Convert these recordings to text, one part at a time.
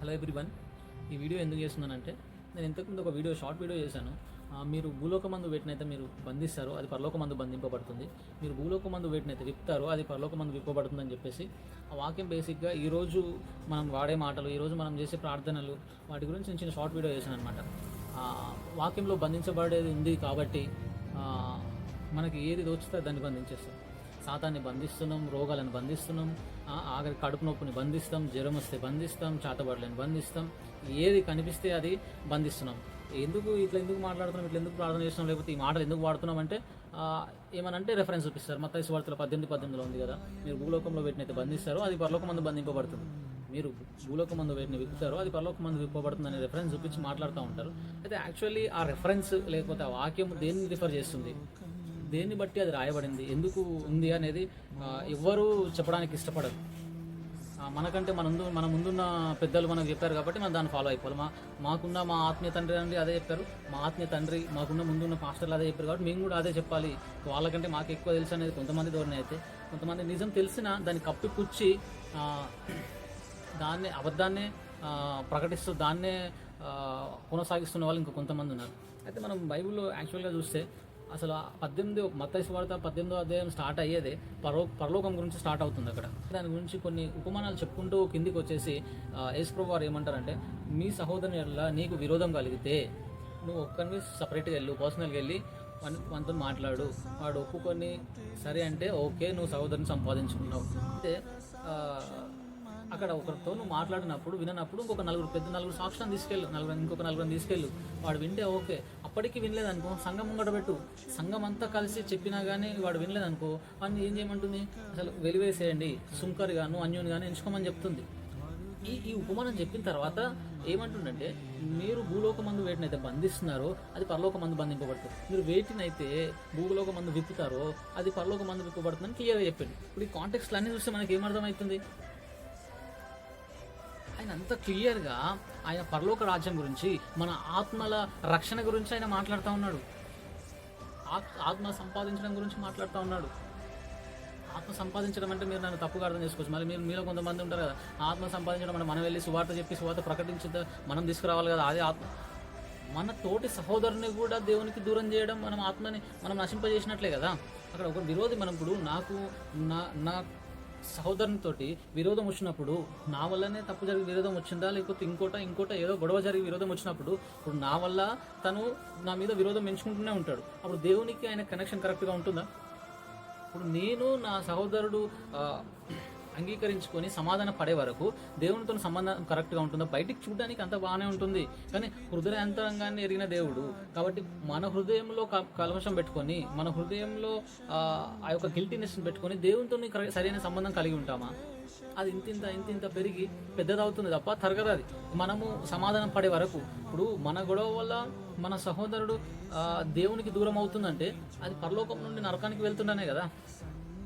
Hello everyone. ఈ video ఎందుకు చేస్తున్నానంటే నేను ఇంతకుముందు ఒక వీడియో షార్ట్ వీడియో చేశాను. మీరు భూలోక మందు వేటినైతే మీరు బంధిస్తారు అది పరలోక మందు బంధింపబడుతుంది. మీరు భూలోక మందు వేటినైతే విప్పుతారో అది పరలోక మందు విప్పబడుతుంది అని చెప్పేసి ఆ వాక్యం బేసిక్గా ఈరోజు మనం వాడే మాటలు ఈరోజు మనం చేసే ప్రార్థనలు వాటి గురించి నేను చిన్న షార్ట్ వీడియో చేశాను అనమాట వాక్యంలో బంధించబడేది ఉంది కాబట్టి మనకి ఏది దోచితే దాన్ని బంధించేస్తాం. సాతాన్ని బంధిస్తున్నాం రోగాలను బంధిస్తున్నాం ఆఖరి కడుపు నొప్పిని బంధిస్తాం జ్వరం వస్తే బంధిస్తాం చాతబడులను బంధిస్తాం. ఏది కనిపిస్తే అది బంధిస్తున్నాం. ఎందుకు ఇట్లా ఎందుకు మాట్లాడుతున్నాం ఇట్లా ఎందుకు ప్రార్థన చేస్తున్నాం లేకపోతే ఈ మాటలు ఎందుకు వాడుతున్నాం అంటే ఏమనంటే రెఫరెన్స్ చూపిస్తారు. మత వార్తలు పద్దెనిమిది పద్దెనిమిదిలో ఉంది కదా మీరు భూలోకంలో పెట్టినైతే బంధిస్తారో అది పరలోక మందు బంధింపబడుతుంది. మీరు భూలోక మందు వీటిని విప్పుతారో అది పరలోక మందు విప్పబడుతుంది అనే రెఫరెన్స్ చూపించి మాట్లాడుతూ ఉంటారు. అయితే యాక్చువల్లీ ఆ రెఫరెన్స్ లేకపోతే ఆ వాక్యం దేన్ని రిఫర్ చేస్తుంది? దేన్ని బట్టి అది రాయబడింది? ఎందుకు ఉంది అనేది ఎవ్వరూ చెప్పడానికి ఇష్టపడరు. మనకంటే మన ముందు మన ముందున్న పెద్దలు మనకు చెప్పారు కాబట్టి మనం దాన్ని ఫాలో అయిపోవాలి. మా మాకున్న మా ఆత్మీయ తండ్రి అండి అదే చెప్పారు. మా ఆత్మీయ తండ్రి మాకున్న ముందున్న పాస్టర్లు అదే చెప్పారు కాబట్టి మేము కూడా అదే చెప్పాలి. వాళ్ళకంటే మాకు ఎక్కువ తెలుసు అనేది కొంతమంది ధోరణి అయితే కొంతమంది నిజం తెలిసినా దాన్ని కప్పిపుచ్చి దాన్నే దాన్ని అబద్ధాన్నే ప్రకటిస్తూ దాన్నే కొనసాగిస్తున్న వాళ్ళు ఇంకా కొంతమంది ఉన్నారు. అయితే మనం బైబిల్లో యాక్చువల్గా చూస్తే అసలు ఆ పద్దెనిమిది మత్తైసు వార్త పద్దెనిమిదో అధ్యాయం స్టార్ట్ అయ్యేదే పరో పరలోకం గురించి స్టార్ట్ అవుతుంది అక్కడ. దాని గురించి కొన్ని ఉపమానాలు చెప్పుకుంటూ కిందికి వచ్చేసి యేసుప్రభు వారు ఏమంటారంటే మీ సహోదరుని వల్ల నీకు విరోధం కలిగితే నువ్వు ఒక్కరిని సపరేట్గా వెళ్ళు పర్సనల్గా వెళ్ళి వన్ మనతో మాట్లాడు. వాడు ఒప్పుకొని సరే అంటే ఓకే నువ్వు సహోదరుని సంపాదించుకున్నావు. అంటే అక్కడ ఒకరితో నువ్వు మాట్లాడినప్పుడు విననప్పుడు ఇంకొక నలుగురు పెద్ద నలుగురు సాక్షులను తీసుకెళ్ళు నలుగురు ఇంకొక నలుగురిని తీసుకెళ్ళు. వాడు వింటే ఓకే. అప్పటికి వినలేదనుకో సంఘం ముంగట పెట్టు. సంఘం అంతా కలిసి చెప్పినా కానీ వాడు వినలేదనుకో వాడిని ఏం చేయమంటుంది? అసలు వెలివేసేయండి. సుంకర్ గాను అన్యుని గాను ఎంచుకోమని చెప్తుంది. ఈ ఈ ఉపమానం చెప్పిన తర్వాత ఏమంటుండంటే మీరు భూలోక మందు వేటినైతే బంధిస్తున్నారో అది పరలోక మందు బంధింపబడుతుంది. మీరు వేటినైతే భూలోక మందు విప్పుతారో అది పరలోక మందు విప్పబడుతుందని క్లియర్గా చెప్పండి. ఇప్పుడు ఈ కాంటెక్స్ట్ అన్ని చూస్తే మనకి ఏమర్థమవుతుంది ఆయన అంత క్లియర్గా ఆయన పరలోక రాజ్యం గురించి మన ఆత్మల రక్షణ గురించి ఆయన మాట్లాడుతూ ఉన్నాడు. ఆత్- ఆత్మ సంపాదించడం గురించి మాట్లాడుతూ ఉన్నాడు. ఆత్మ సంపాదించడం అంటే మీరు నన్ను తప్పుగా అర్థం చేసుకోవచ్చు. మరి మీరు మీలో కొంతమంది ఉంటారు కదా ఆత్మ సంపాదించడం అంటే మనం వెళ్ళి సువార్త చెప్పి సువార్త ప్రకటించే మనం తీసుకురావాలి కదా అదే ఆత్మ. మన తోటి సహోదరుని కూడా దేవునికి దూరం చేయడం మనం ఆత్మని మనం నశింపజేసినట్లే కదా. అక్కడ ఒక విరోధి మనం ఇప్పుడు నాకు నా నా సహోదరునితోటి విరోధం వచ్చినప్పుడు నా వల్లనే తప్పు జరిగి విరోధం వచ్చిందా? లేకపోతే ఇంకోట ఇంకోట ఏదో గొడవ జరిగి విరోధం వచ్చినప్పుడు ఇప్పుడు నా వల్ల తను నా మీద విరోధం పెంచుకుంటూనే ఉంటాడు. అప్పుడు దేవునికి ఆయన కనెక్షన్ కరెక్ట్గా ఉంటుందా? ఇప్పుడు నేను నా సహోదరుడు అంగీకరించుకొని సమాధాన పడే వరకు దేవునితో సంబంధం కరెక్ట్గా ఉంటుందో బయటికి చూడడానికి అంత బాగానే ఉంటుంది. కానీ హృదయ అంతరంగాన్ని ఎరిగిన దేవుడు కాబట్టి మన హృదయంలో క- పెట్టుకొని మన హృదయంలో ఆ యొక్క గిల్టీనెస్ పెట్టుకొని దేవునితో సరైన సంబంధం కలిగి ఉంటామా? అది ఇంత ఇంత ఇంత ఇంత పెరిగి పెద్దదవుతుంది తప్ప తరగదు అది. మనము సమాధానం పడే వరకు ఇప్పుడు మన గొడవ వల్ల మన సహోదరుడు దేవునికి దూరం అవుతుందంటే అది పరలోకం నుండి నరకానికి వెళ్తుండనే కదా.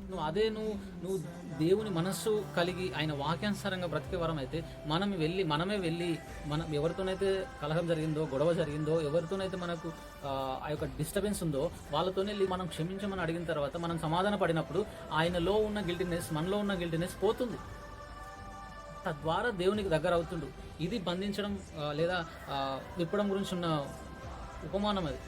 నువ్వు అదే నువ్వు నువ్వు దేవుని మనస్సు కలిగి ఆయన వాక్యానుసారంగా బ్రతికే వరం అయితే మనం వెళ్ళి మనమే వెళ్ళి మనం ఎవరితోనైతే కలహం జరిగిందో గొడవ జరిగిందో ఎవరితోనైతే మనకు ఆ, యొక్క డిస్టర్బెన్స్ ఉందో వాళ్ళతోనే వెళ్ళి మనం క్షమించమని అడిగిన తర్వాత మనం సమాధాన పడినప్పుడు ఆయనలో ఉన్న గిల్టీనెస్ మనలో ఉన్న గిల్టీనెస్ పోతుంది. తద్వారా దేవునికి దగ్గర అవుతుండు. ఇది బంధించడం లేదా విప్పడం గురించి ఉన్న ఉపమానం అది.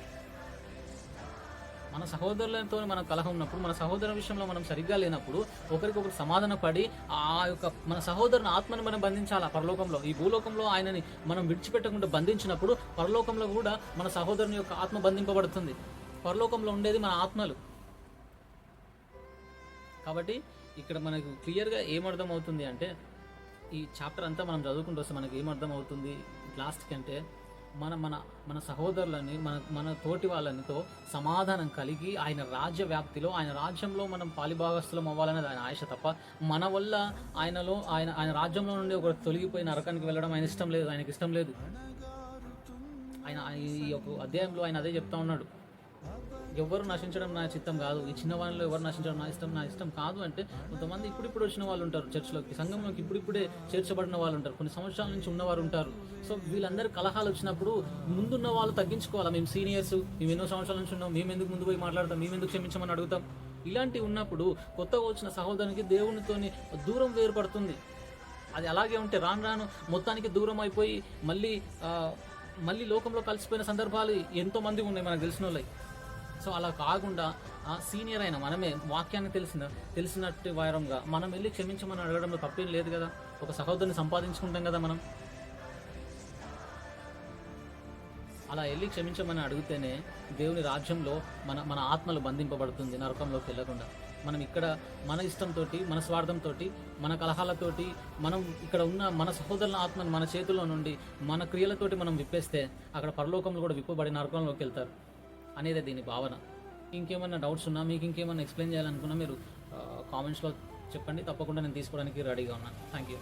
మన సహోదరులతో మనం కలహం ఉన్నప్పుడు మన సహోదరుల విషయంలో మనం సరిగ్గా లేనప్పుడు ఒకరికొకరు సమాధాన పడి ఆ యొక్క మన సహోదరుని ఆత్మను మనం బంధించాలి? పరలోకంలో. ఈ భూలోకంలో ఆయనని మనం విడిచిపెట్టకుండా బంధించినప్పుడు పరలోకంలో కూడా మన సహోదరుని యొక్క ఆత్మ బంధింపబడుతుంది. పరలోకంలో ఉండేది మన ఆత్మలు. కాబట్టి ఇక్కడ మనకు క్లియర్గా ఏమర్థం అవుతుంది అంటే ఈ చాప్టర్ అంతా మనం చదువుకుంటూ వస్తే మనకి ఏమర్థం అవుతుంది లాస్ట్కి అంటే మన మన మన సహోదరులని మన మన తోటి వాళ్ళనితో సమాధానం కలిగి ఆయన రాజ్య వ్యాప్తిలో ఆయన రాజ్యంలో మనం పాలిభాగస్థులం అవ్వాలనేది ఆయన ఆశ తప్ప మన వల్ల ఆయనలో ఆయన ఆయన రాజ్యంలో నుండి ఒకరు తొలగిపోయి నరకానికి వెళ్ళడం ఆయన ఇష్టం లేదు ఆయనకి ఇష్టం లేదు. ఆయన ఈ యొక్క అధ్యాయంలో ఆయన అదే చెప్తా ఉన్నాడు. ఎవరు నశించడం నా చిత్తం కాదు. ఈ చిన్న వాళ్ళలో ఎవరు నశించడం నా ఇష్టం నా ఇష్టం కాదు అంటే కొంతమంది ఇప్పుడిప్పుడు వచ్చిన వాళ్ళు ఉంటారు చర్చ్లోకి. సంఘంలోకి ఇప్పుడిప్పుడే చేర్చబడిన వాళ్ళు ఉంటారు. కొన్ని సంవత్సరాల నుంచి ఉన్నవారు ఉంటారు. సో వీళ్ళందరూ కలహాలు వచ్చినప్పుడు ముందున్న వాళ్ళు తగ్గించుకోవాలి? మేము సీనియర్స్ మేము ఎన్నో సంవత్సరాల నుంచి ఉన్నాం మేము ఎందుకు ముందు పోయి మాట్లాడతాం మేము ఎందుకు క్షమించమని అడుగుతాం? ఇలాంటివి ఉన్నప్పుడు కొత్తగా వచ్చిన సహోదరునికి దేవునితోని దూరం వేరుపడుతుంది. అది అలాగే ఉంటే రాను రాను మొత్తానికి దూరం అయిపోయి మళ్ళీ మళ్ళీ లోకంలో కలిసిపోయిన సందర్భాలు ఎంతోమంది ఉన్నాయి మనకు తెలిసిన వాళ్ళవి సో అలా కాకుండా ఆ సీనియర్ అయిన మనమే వాక్యాన్ని తెలిసిన తెలిసినట్టు వారంగా మనం వెళ్ళి క్షమించమని అడగడంలో తప్పేం లేదు కదా. ఒక సహోదరుని సంపాదించుకుంటాం కదా మనం. అలా వెళ్ళి క్షమించమని అడిగితేనే దేవుని రాజ్యంలో మన మన ఆత్మలు బంధింపబడుతుంది నరకంలోకి వెళ్ళకుండా. మనం ఇక్కడ మన ఇష్టంతో మన స్వార్థంతో మన కలహాలతోటి మనం ఇక్కడ ఉన్న మన సహోదరుల ఆత్మను మన చేతుల్లో నుండి మన క్రియలతోటి మనం విప్పేస్తే అక్కడ పరలోకంలో కూడా విప్పబడి నరకంలోకి వెళ్తారు. అనేది దీని భావన. ఇంకేమైనా డౌట్స్ ఉన్నా మీకు ఇంకేమైనా ఎక్స్ప్లెయిన్ చేయాలనుకున్నా మీరు కామెంట్స్లో చెప్పండి. తప్పకుండా నేను తీసుకోవడానికి రెడీగా ఉన్నాను. Thank you